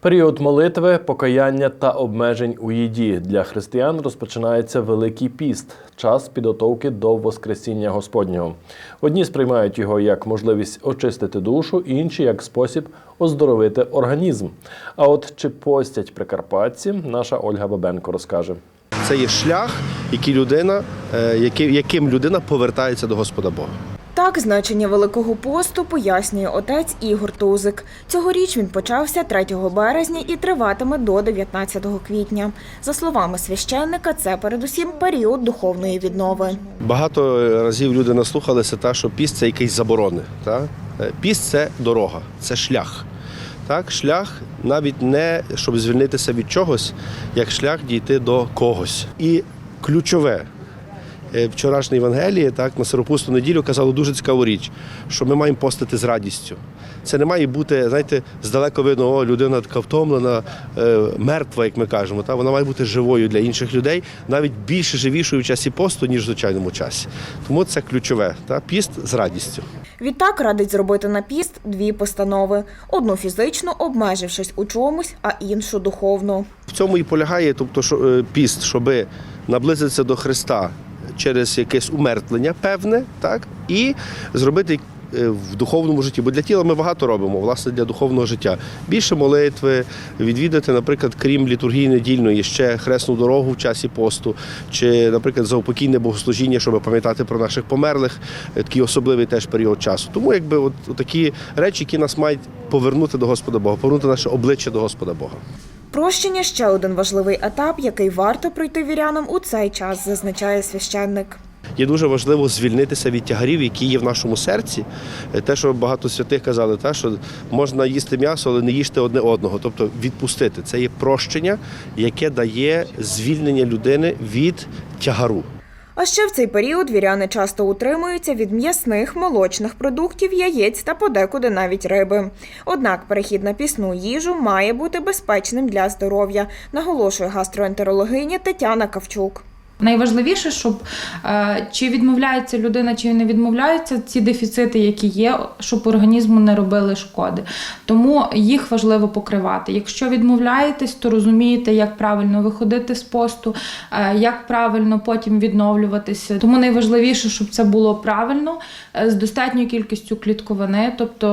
Період молитви, покаяння та обмежень у їді для християн розпочинається Великий піст, час підготовки до Воскресіння Господнього. Одні сприймають його як можливість очистити душу, інші як спосіб оздоровити організм. А от чи постять прикарпатці, наша Ольга Бабенко розкаже. Це є шлях, який людина, е, яким людина повертається до Господа Бога. Так, значення Великого посту пояснює отець Ігор Тузик. Цьогоріч він почався 3 березня і триватиме до 19 квітня. За словами священника, це передусім період духовної віднови. Багато разів люди наслухалися, та, що піст це якісь заборони. Та? Е, Піст це дорога, це шлях. Так, шлях навіть не щоб звільнитися від чогось, як шлях дійти до когось. І ключове. Е, Вчорашнє Євангеліє, так, на сиропусту неділю казало дуже цікаву річ, що ми маємо постити з радістю. Це не має бути, знаєте, здалеку видно, о, людина така втомлена, е, мертва, як ми кажемо. Та? Вона має бути живою для інших людей, навіть більше живішою в часі посту, ніж в звичайному часі. Тому це ключове. Та? Піст з радістю. Відтак радить зробити на піст дві постанови: одну фізично, обмежившись у чомусь, а іншу духовно. В цьому і полягає, тобто, що е, піст, щоб наблизитися до Христа через якесь умертвлення певне, так, і зробити е, в духовному житті. Бо для тіла ми багато робимо, власне, для духовного життя. Більше молитви, відвідати, наприклад, крім літургії недільної, ще хресну дорогу в часі посту, чи, наприклад, заупокійне богослужіння, щоб пам'ятати про наших померлих, е, такий особливий теж період часу. Тому якби от, такі речі, які нас мають повернути до Господа Бога, повернути наше обличчя до Господа Бога. Прощення ще один важливий етап, який варто пройти вірянам у цей час, зазначає священник. Є дуже важливо звільнитися від тягарів, які є в нашому серці. Е, Те, що багато святих казали, те, що можна їсти м'ясо, але не їжте одне одного. Тобто відпустити. Це є прощення, яке дає звільнення людини від тягару. А ще в цей період віряни часто утримуються від м'ясних, молочних продуктів, яєць та подекуди навіть риби. Однак перехід на пісну їжу має бути безпечним для здоров'я, наголошує гастроентерологиня Тетяна Кавчук. Найважливіше, щоб е, чи відмовляється людина, чи не відмовляється, ці дефіцити, які є, щоб організму не робили шкоди. Тому їх важливо покривати. Якщо відмовляєтесь, то розумієте, як правильно виходити з посту, е, як правильно потім відновлюватися. Тому найважливіше, щоб це було правильно, е, з достатньою кількістю клітковини, тобто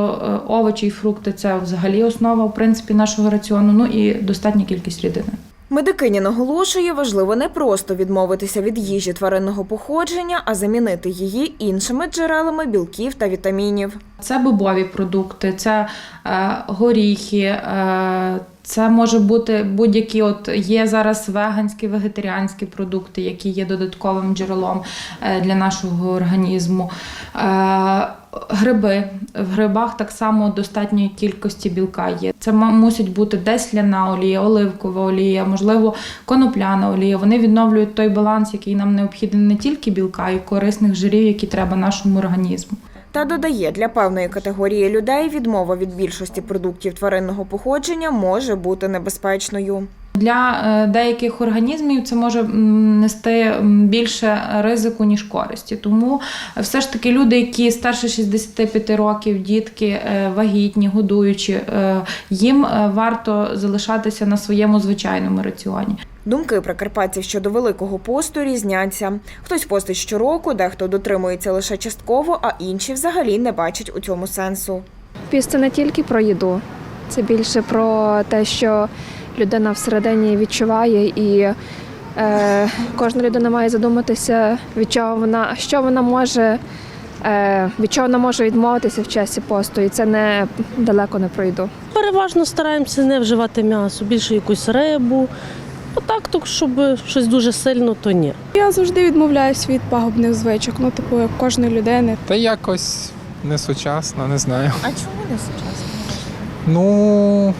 овочі і фрукти це взагалі основа в принципі нашого раціону. Ну і достатня кількість рідини. Медикиня наголошує, важливо не просто відмовитися від їжі тваринного походження, а замінити її іншими джерелами білків та вітамінів. Це бобові продукти, це е, горіхи, е, це може бути будь-які. От є зараз веганські, вегетаріанські продукти, які є додатковим джерелом е, для нашого організму. Е, Гриби в грибах так само достатньої кількості білка є. Це мусить бути десь ляна олія, оливкова олія, можливо, конопляна олія. Вони відновлюють той баланс, який нам необхідний не тільки білка, а й корисних жирів, які треба нашому організму. Та додає, для певної категорії людей відмова від більшості продуктів тваринного походження може бути небезпечною. Для е, деяких організмів це може нести більше ризику, ніж користі. Тому все ж таки люди, які старше 65 років, дітки е, вагітні, годуючі, е, їм е, варто залишатися на своєму звичайному раціоні. Думки прикарпатців щодо великого посту різняться. Хтось постить щороку, дехто дотримується лише частково, а інші взагалі не бачать у цьому сенсу. Піст це не тільки про їду, це більше про те, що людина всередині відчуває, і е, кожна людина має задуматися, від чого вона, що вона може, е, від чого вона може відмовитися в часі посту, і це не далеко не пройду. Переважно стараємося не вживати м'ясо, більше якусь рибу. Отак, так, щоб щось дуже сильно, то ні. Я завжди відмовляюсь від пагубних звичок, ну типу як кожної людини. Та якось не сучасно, не знаю. А чому не сучасно? Ну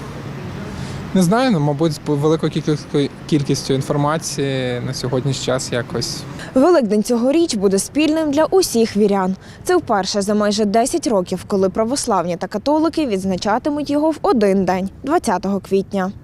не знаю, ну, мабуть, з великою кількістю, кількістю інформації на сьогоднішній час якось Великдень цьогоріч буде спільним для усіх вірян. Це вперше за майже 10 років, коли православні та католики відзначатимуть його в один день 20 квітня.